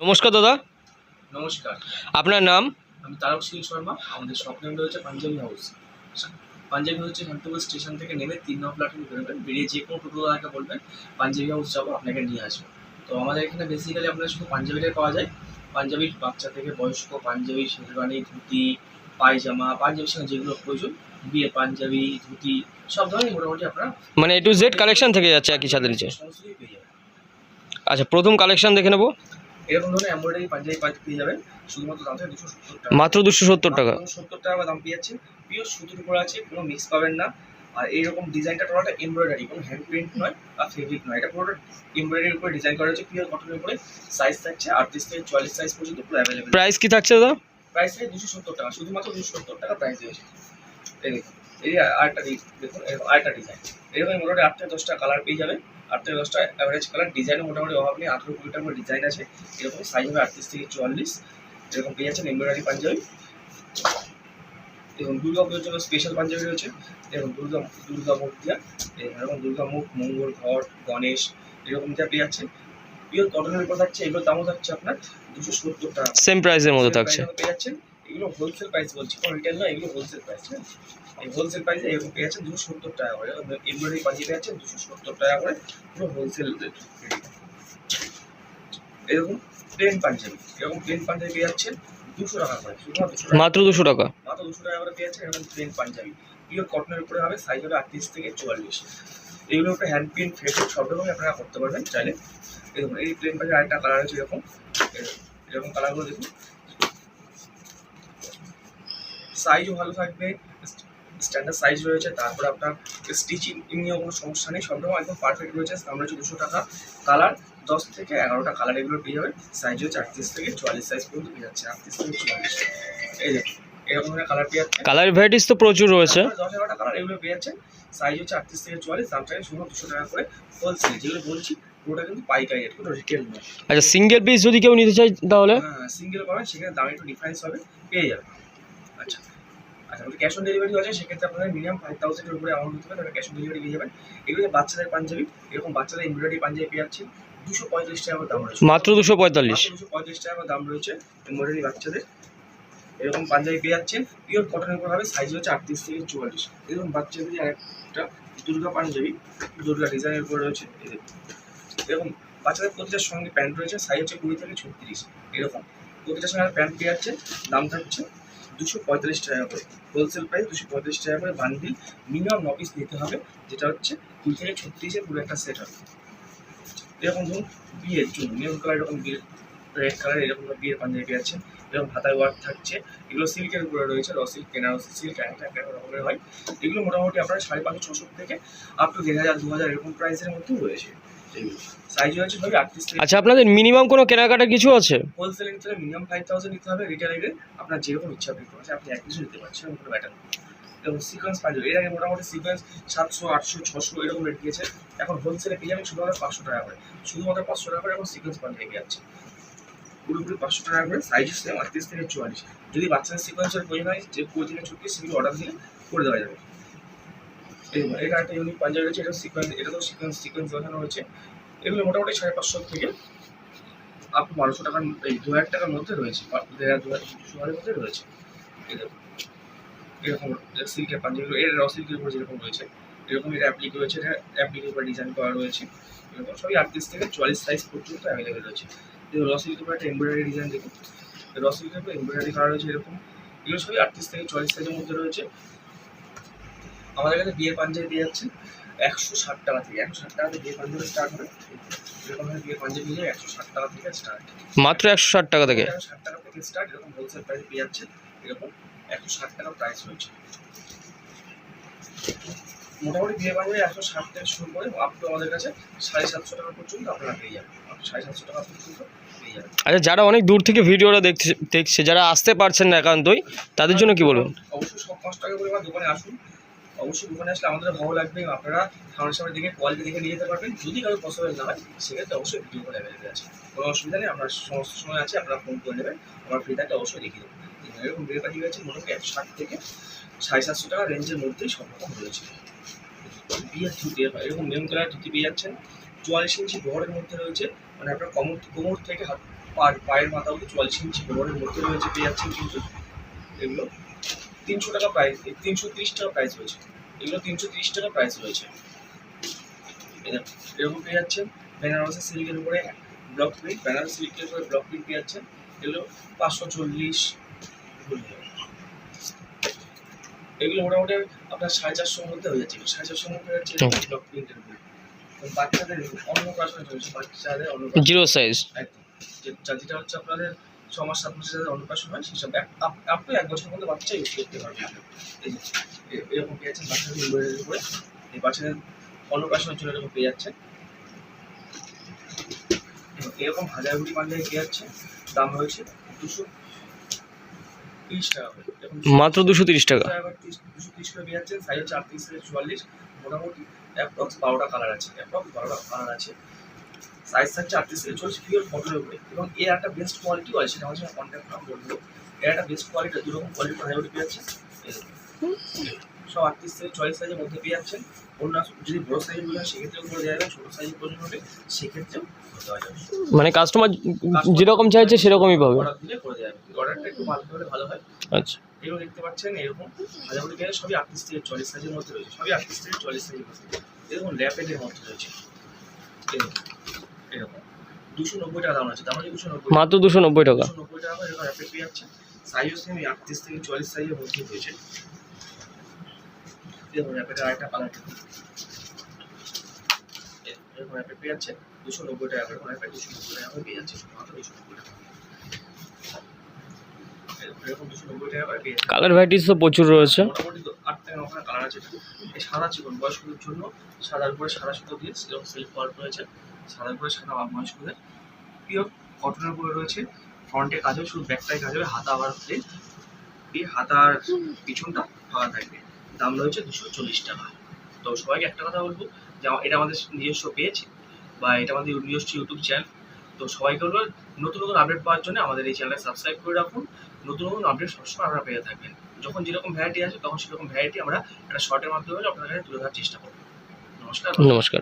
নমস্কার দাদা। নমস্কার। আপনার নাম? আমি তারক সিং শর্মা। আমাদের শপ নেম রয়েছে পাঞ্জাবি হাউস। পাঞ্জাবি হচ্ছে শান্তিপুর স্টেশন থেকে নেমে তিন নম্বর প্ল্যাটফর্মে বেরোবেন। বেরিয়ে যে কোনো টোটো টোটোওয়ালাকে বলবেন পাঞ্জাবি হাউস যাব আপনাকে নিয়ে আসব। তো আমাদের এখানে বেসিক্যালি আপনার শুধু পাঞ্জাবিটাই পাওয়া যায়। পাঞ্জাবি বাচ্চা থেকে বয়স্ক পাঞ্জাবি শেরবানি ধুতি পায়জামা পাঞ্জাবির সঙ্গে যেগুলো প্রয়োজন বিয়ে পাঞ্জাবি ধুতি সব ধরনের মোটামুটি আপনারা মানে এ টু জেড কালেকশন থেকে যাচ্ছে একই সাথে নিচে? আচ্ছা প্রথম কালেকশন দেখে নেব। এরকম ধরনের এমব্রয়ডারি পাঞ্জাবি পাই- পেয়ে যাবেন শুধুমাত্র দাম থেকে দুশো সত্তর টাকা। মাত্র দুশো সত্তর টাকা? সত্তর টাকা দাম পেয়ে যাচ্ছেন পিওর সুতির উপর আছে কোনো মিক্স পাবেন না। আর এইরকম ডিজাইনটা পুরোটা এমব্রয়ডারি কোনো হ্যান্ড প্রিন্ট নয় বা ফেব্রিক নয়। এটা পুরোটা এমব্রয়ডারির উপরে ডিজাইন করা হচ্ছে পিওর কটনের উপরে সাইজ থাকছে আটত্রিশ থেকে চুয়াল্লিশ সাইজ পর্যন্ত পুরো অ্যাভেলেবেল প্রাইস কি থাকছে দাদা? প্রাইস থাকে দুশো সত্তর টাকা শুধুমাত্র দুশো সত্তর টাকা প্রাইস রয়েছে এই দেখুন এই আরেকটা দেখুন আরেকটা ডিজাইন এরকম মোটামুটি আট থেকে দশটা কালার পেয়ে যাবেন। আট থেকে দশটা অ্যাভারেজ কালার ডিজাইনও মোটামুটি অভাব নেই আঠেরো কুড়িটার মধ্যে ডিজাইন আছে। এরকম সাইজ হবে আটত্রিশ থেকে চুয়াল্লিশ এরকম পেয়ে যাচ্ছেন এমব্রয়ডারি পাঞ্জাবি। এবং দুর্গা পুজোর জন্য স্পেশাল পাঞ্জাবি রয়েছে। এবং দুর্গা দুর্গা মুখ দিয়া এরকম দুর্গা মুখ মঙ্গল ঘট গণেশ এরকম যা পেয়ে যাচ্ছেন। পিওর কটনের উপর থাকছে এগুলোর দামও থাকছে আপনার দুশো সত্তর টাকা। সেম প্রাইসের মধ্যে থাকছে। পেয়ে যাচ্ছেন। এগুলো হোলসেল প্রাইস বলছি। কোনো রিটেল নয় এগুলো হোলসেল প্রাইস হ্যাঁ? এই হোলসেল প্রাইসে এরকম পেয়ে যাচ্ছেন দুশো সত্তর টাকা করে। এমব্রয়ডারি পাঠিয়ে পেয়ে যাচ্ছেন দুশো সত্তর টাকা করে পুরো হোলসেল এরকম প্লেন পাঞ্জাবি এরকম প্লেন পাঞ্জাবি পেয়ে যাচ্ছেন দুশো টাকা করে। মাত্র দুশো টাকা। মাত্র দুশো টাকা? করে পেয়ে যাচ্ছেন এরকম প্লেন পাঞ্জাবি। পিওর কটনের উপরে হবে সাইজ হবে আটত্রিশ থেকে চুয়াল্লিশ। এগুলোর উপরে হ্যান্ড প্রিন্ট ফেব্রিক সব রকমই আপনারা করতে পারবেন চাইলে। এরকম এই প্লেন পাঞ্জাবি আরেকটা কালার আছে এরকম। এরকম- এরকম কালারগুলো দেখুন। সাইজও ভালো থাকবে স্ট্যান্ডার্ড সাইজ রয়েছে তারপর আপনার স্টিচিং নিয়েও কোনো সমস্যা নেই সব রকম একদম পারফেক্ট রয়েছে দাম রয়েছে দুশো টাকা কালার দশ থেকে এগারোটা কালার এগুলো পেয়ে যাবেন সাইজ হচ্ছে আটত্রিশ থেকে চুয়াল্লিশ সাইজ পর্যন্ত পেয়ে যাচ্ছে আটত্রিশ থেকে চুয়াল্লিশ। এই দেখুন এরকম ধরনের কালার পেয়ে যাচ্ছে কালার ভ্যারাইটিস তো প্রচুর রয়েছে। দশ এগারোটা কালার এগুলো পেয়ে যাচ্ছেন সাইজ হচ্ছে আটত্রিশ থেকে চুয়াল্লিশ দাম চাই শুধু দুশো টাকা করে হোলসেল যেগুলো বলছি পুরোটা কিন্তু পাইকারি রেট কোনো রিটেল নয় আচ্ছা সিঙ্গেল পিস যদি কেউ নিতে চাই তাহলে? হ্যাঁ সিঙ্গেল পাবেন সেখানে দাম একটু ডিফারেন্স হবে পেয়ে যাবেন। আচ্ছা। আচ্ছা আমাদের ক্যাশ অন ডেলিভারি আছে সেক্ষেত্রে আপনাদের মিনিমাম ফাইভ থাউজেন্ডের উপরে অ্যামাউন্ট হতে হবে তাহলে ক্যাশ অন ডেলিভারি পেয়ে যাবেন। এগুলো বাচ্চাদের পাঞ্জাবি এরকম বাচ্চাদের এমব্রয়ডারি পাঞ্জাবি পেয়ে যাচ্ছেন দুশো পঁয়ত্রিশ টাকা দাম রয়েছে। মাত্র দুশো পঁয়তাল্লিশ? দুশো পঁয়ত্রিশ টাকা দাম রয়েছে এমব্রয়ডারি বাচ্চাদের। এরকম পাঞ্জাবি পেয়ে যাচ্ছেন পিওর কটনের উপর হবে সাইজ হচ্ছে আটত্রিশ থেকে চুয়াল্লিশ। এরকম বাচ্চাদের আরেকটা দুর্গা পাঞ্জাবি দুর্গা ডিজাইনের উপর রয়েছে এরকম বাচ্চাদের প্রতিটার সঙ্গে প্যান্ট রয়েছে সাইজ হচ্ছে কুড়ি থেকে ছত্রিশ এরকম। প্রতিটার সঙ্গে প্যান্ট পেয়ে যাচ্ছে দামটা হচ্ছে দুশো পঁয়তাল্লিশ টাকা করে। হোলসেল প্রাইস দুশো পঁয়তাল্লিশ টাকা করে বান্ডিল মিনিমাম ন পিস নিতে হবে, যেটা হচ্ছে কুড়ি থেকে ছত্রিশের পুরো একটা সেট হবে এরকম ধরুন বিয়ের জন্য মেরুন কালার এরকম বিয়ের রেড কালার এরকম বিয়ের পাঞ্জাবি পেয়ে এরকম হাতায় ওয়ার্ক থাকছে। এগুলো সিল্কের উপরে রয়েছে র সিল্ক বেনারসি সিল্ক একটা একটা রকমের হয়। এগুলো মোটামুটি আপনার সাড়ে পাঁচশো ছশো থেকে আপ টু দেড় হাজার দু হাজার এরকম প্রাইসের মধ্যেও রয়েছে। সাইজ আটত্রিশ আচ্ছা আপনাদের মিনিমাম কোনো কেনাকাটা কিছু আছে? হোলসেল নিতে মিনিমাম ফাইভ থাউজেন্ড নিতে হবে রিটেল আপনার যেরকম ইচ্ছা আপনি এক কিছু নিতে পারছেন কোনো ব্যাটার এবং সিকোয়েন্স পাঞ্জাবি এর আগে মোটামুটি সিকোয়েন্স সাতশো আটশো ছশো এরকম রেট দিয়েছে। এখন হোলসেলে পেয়ে যাবেন শুধুমাত্র পাঁচশো টাকা করে। শুধুমাত্র পাঁচশো টাকা করে এখন সিকোয়েন্স পাঞ্জাবি পেয়ে যাচ্ছে। পুরোপুরি পাঁচশো টাকা করে সাইজ সেম আটত্রিশ থেকে চুয়াল্লিশ। যদি বাচ্চাদের সিকোয়েন্সের প্রয়োজন হয় যে থেকে ছত্রিশ সেগুলো অর্ডার দিলে করে দেওয়া যাবে। এটা একটা ইউনিক পাঞ্জাবি রয়েছে, এটা সিকোয়েন্স এটা তো সিকোয়েন্স সিকোয়েন্স দেখানো হয়েছে। এগুলো মোটামুটি সাড়ে পাঁচশো থেকে আপ বারোশো টাকার, এই দু হাজার টাকার মধ্যে রয়েছে দেড় দু হাজার মধ্যে রয়েছে। এরকম সিল্কের পাঞ্জাবিগুলো, এর র সিল্কের উপর যেরকম রয়েছে এরকম এটা অ্যাপ্লিক রয়েছে, এটা অ্যাপ্লিকের উপর ডিজাইন করা রয়েছে। এরকম সবই আটত্রিশ থেকে চুয়াল্লিশ সাইজ পর্যন্ত অ্যাভেলেবেল রয়েছে। দেখুন র সিল্কের একটা এমব্রয়ডারি ডিজাইন দেখুন। র সিল্কের উপর এমব্রয়ডারি করা রয়েছে এরকম। এগুলো সবই আটত্রিশ থেকে চুয়াল্লিশ সাইজের মধ্যে রয়েছে। আমাদের কাছে বিয়ের পাঞ্জাবি দিয়ে যাচ্ছে একশো ষাট টাকা থেকে একশো ষাট টাকা থেকে বিয়ের পাঞ্জাবি স্টার্ট হবে এরকম পাঞ্জাবি নিয়ে একশো ষাট টাকা থেকে স্টার্ট মাত্র একশো ষাট টাকা থেকে? ষাট টাকা থেকে স্টার্ট এরকম হোলসেল প্রাইস পেয়ে যাচ্ছে এরকম একশো ষাট টাকা প্রাইস রয়েছে। মোটামুটি বিয়ে বাজারে একশো ষাট থেকে শুরু করে আপ টু আমাদের কাছে সাড়ে সাতশো টাকা পর্যন্ত আপনারা পেয়ে যাবেন। সাড়ে সাতশো টাকা পর্যন্ত আচ্ছা যারা অনেক দূর থেকে ভিডিওটা দেখছে দেখছে যারা আসতে পারছেন না একান্তই তাদের জন্য কি বলবেন? অবশ্যই সব পাঁচ টাকা করে দোকানে আসুন। অবশ্যই দোকানে আসলে আমাদের ভালো লাগবে আপনারা সামনে সামনে দেখে কোয়ালিটি দেখে নিয়ে যেতে পারবেন। যদি কারও পসিবল না হয় সেক্ষেত্রে অবশ্যই ভিডিও কল অ্যাভেলেবেল আছে। কোনো অসুবিধা নেই আপনার সমস্ত সময় আছে আপনারা ফোন করে নেবেন আমার ফ্রি থাকলে অবশ্যই দেখিয়ে দেবো। এরকম পাঠিয়ে গেছে মোটামুটি একশো ষাট থেকে সাড়ে সাতশো টাকা রেঞ্জের মধ্যেই রকম রয়েছে বিয়ের ধুতি এরকম মেরুন কালার ধুতি পেয়ে যাচ্ছেন। চুয়াল্লিশ ইঞ্চি বহরের মধ্যে রয়েছে মানে আপনার কোমর কোমর থেকে হাত পার পায়ের মাথা অব্দি চুয়াল্লিশ ইঞ্চি কোমরের মধ্যে রয়েছে পেয়ে যাচ্ছেন কিন্তু এগুলো তিনশো টাকা প্রাইস তিনশো তিরিশ টাকা প্রাইস রয়েছে। এগুলো তিনশো তিরিশ টাকা প্রাইস রয়েছে। এরকম পেয়ে যাচ্ছেন। বেনারসি সিল্কের উপরে ব্লক প্রিন্ট বেনারসি সিল্কের উপরে ব্লক প্রিন্ট পেয়ে যাচ্ছেন। এগুলো পাঁচশো চল্লিশ এগুলো মোটামুটি আপনার সাড়ে চারশোর মধ্যে হয়ে যাচ্ছে। সাড়ে চারশোর মধ্যে হয়ে যাচ্ছে ব্লক প্রিন্টের উপরে। বাচ্চাদের অন্নপ্রাশন চলছে বাচ্চাদের অন্নপ্রাশন জিরো সাইজ একদম। যেটা হচ্ছে আপনাদের ছ মাস সাত মাসে যাদের অন্নপ্রাশন হয় সেসব আপ টু এক বছর মধ্যে বাচ্চা ইউজ করতে পারবে। এরকম পেয়ে যাচ্ছেন বাচ্চাদের এমব্রয়ডারির উপরে। এই বাচ্চাদের অন্নপ্রাশনের জন্য এরকম পেয়ে যাচ্ছে। এরকম হাজার গুড়ি পাঞ্জাবি পেয়ে যাচ্ছে। দাম রয়েছে দুশো তিরিশ টাকা করে এরকম মাত্র দুশো তিরিশ টাকা। তিরিশ সাইজ হচ্ছে চুয়াল্লিশ মোটামুটি বারোটা কালার আছে। বারোটা কালার আছে সাইজ পিওর উপরে। এবং এর একটা বেস্ট আছে কন্ট্যাক্ট এর একটা বেস্ট কোয়ালিটি কোয়ালিটি। সব আটত্রিশ থেকে চল্লিশ সাইজের মধ্যে পেয়ে যাচ্ছেন। অন্য যদি বড় প্রয়োজন হয় সেক্ষেত্রেও করে দেওয়া যাবে ছোটো সাইজের প্রয়োজন হবে সেক্ষেত্রেও দেওয়া যাবে। মানে কাস্টমার যেরকম চাইছে সেরকমই পাবে। অর্ডার দিলে করে দেওয়া যাবে। অর্ডারটা একটু হলে ভালো হয়। আচ্ছা। এগুলো দেখতে পাচ্ছেন এরকম হাজারগুলি পেয়ে সবই আটত্রিশ থেকে চল্লিশ সাইজের মধ্যে রয়েছে। সবই আটত্রিশ থেকে চল্লিশ সাইজের মধ্যে এরকম ল্যাপেটের মধ্যে রয়েছে। এরকম এরকম। দুশো নব্বই টাকা দাম আছে। দাম আছে দুশো নব্বই মাত্র দুশো নব্বই টাকা। দুশো নব্বই টাকা এরকম ল্যাপেট পেয়ে যাচ্ছে সাইজও সেম আটত্রিশ থেকে চল্লিশ সাইজের মধ্যে রয়েছে। এরকম আরেকটা কালার এরকম ল্যাপেট পেয়ে যাচ্ছে দুশো নব্বই টাকা দুশো নব্বই টাকা পেয়ে যাচ্ছে দুশো নব্বই কালার ভ্যারাইটিস তো প্রচুর রয়েছে। আট থেকে নখানা কালার আছে। এই সাদা চিকন বয়স্কদের জন্য সাদার উপরে সাদা সুতো দিয়ে সেরকম সেলফ ওয়ার্ক রয়েছে। সাদার উপরে সাদা বয়স্কদের। পিওর কটনের উপরে রয়েছে। ফ্রন্টে কাজ হবে শুধু ব্যাকটাই কাজ হবে হাতা আবার এই হাতার পিছনটা ফাঁকা থাকবে। দাম রয়েছে দুশো চল্লিশ টাকা। তো সবাইকে একটা কথা বলব যে এটা আমাদের নিজস্ব পেজ বা এটা আমাদের নিজস্ব ইউটিউব চ্যানেল তো সবাইকে বলব নতুন নতুন আপডেট পাওয়ার জন্য আমাদের এই চ্যানেলটা সাবস্ক্রাইব করে রাখুন। নতুন নতুন আপডেট সবসময় আপনারা পেয়ে থাকবেন। যখন যেরকম ভ্যারাইটি আছে তখন সেরকম ভ্যারাইটি আমরা একটা শর্টের মাধ্যমে আপনাদের তুলে ধরার চেষ্টা করব। নমস্কার। নমস্কার।